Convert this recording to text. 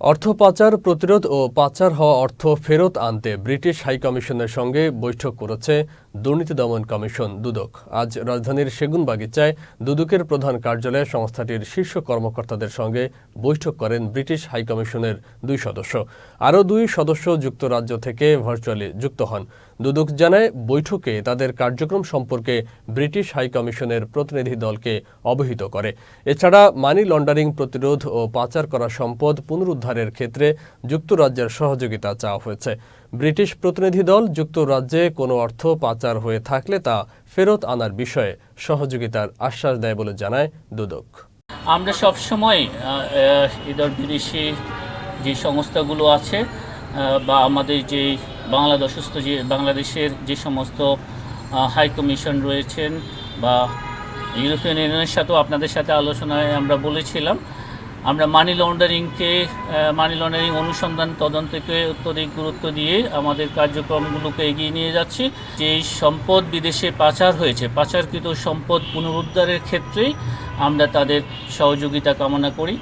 অর্থ পাচার, প্রতিরোধ ও পাচার হওয়া অর্থ ফেরত আনতে ব্রিটিশ হাইকমিশনের সঙ্গে বৈঠক করেছে দুর্নীতি দমন কমিশন দুদক। আজ রাজধানীর সেগুনবাগিচায় দুদকের প্রধান কার্যালয়ে সংস্থাটির শীর্ষ কর্মকর্তাদের সঙ্গে বৈঠক করেন ব্রিটিশ হাইকমিশনের দুই সদস্য। আরও দুই সদস্য যুক্তরাজ্য থেকে ভার্চুয়ালি যুক্ত হন। দুদক জানায়, বৈঠকে তাদের কার্যক্রম সম্পর্কে ব্রিটিশ হাইকমিশনের প্রতিনিধি দলকে অবহিত করে। এছাড়া মানি লন্ডারিং, প্রতিরোধ ও পাচার করা সম্পদ পুনরুদ্ধারের ক্ষেত্রে যুক্তরাজ্যের সহযোগিতা চাওয়া হয়েছে। ব্রিটিশ প্রতিনিধি দল যুক্তরাজ্যে কোনো অর্থ পাচার হয়ে থাকলে তা ফেরত আনার বিষয়ে সহযোগিতার আশ্বাস দেয় বলে জানায় দুদক। আমরা সবসময় এদের বিদেশি যে সংস্থাগুলো আছে বা আমাদের যে বাংলাদেশস্থ যে, বাংলাদেশের যে সমস্ত হাই কমিশন রয়েছেন বা ইউরোপিয়ান ইউনিয়নের সাথেও আপনাদের সাথে আলোচনায় আমরা বলেছিলাম আমরা মানি লন্ডারিংকে মানি লন্ডারিং অনুসন্ধান তদন্তকে অত্যধিক গুরুত্ব দিয়ে আমাদের কার্যক্রমগুলোকে এগিয়ে নিয়ে যাচ্ছি। যে সম্পদ বিদেশে পাচার হয়েছে, পাচারকৃত সম্পদ পুনরুদ্ধারের ক্ষেত্রেই আমরা তাদের সহযোগিতা কামনা করি।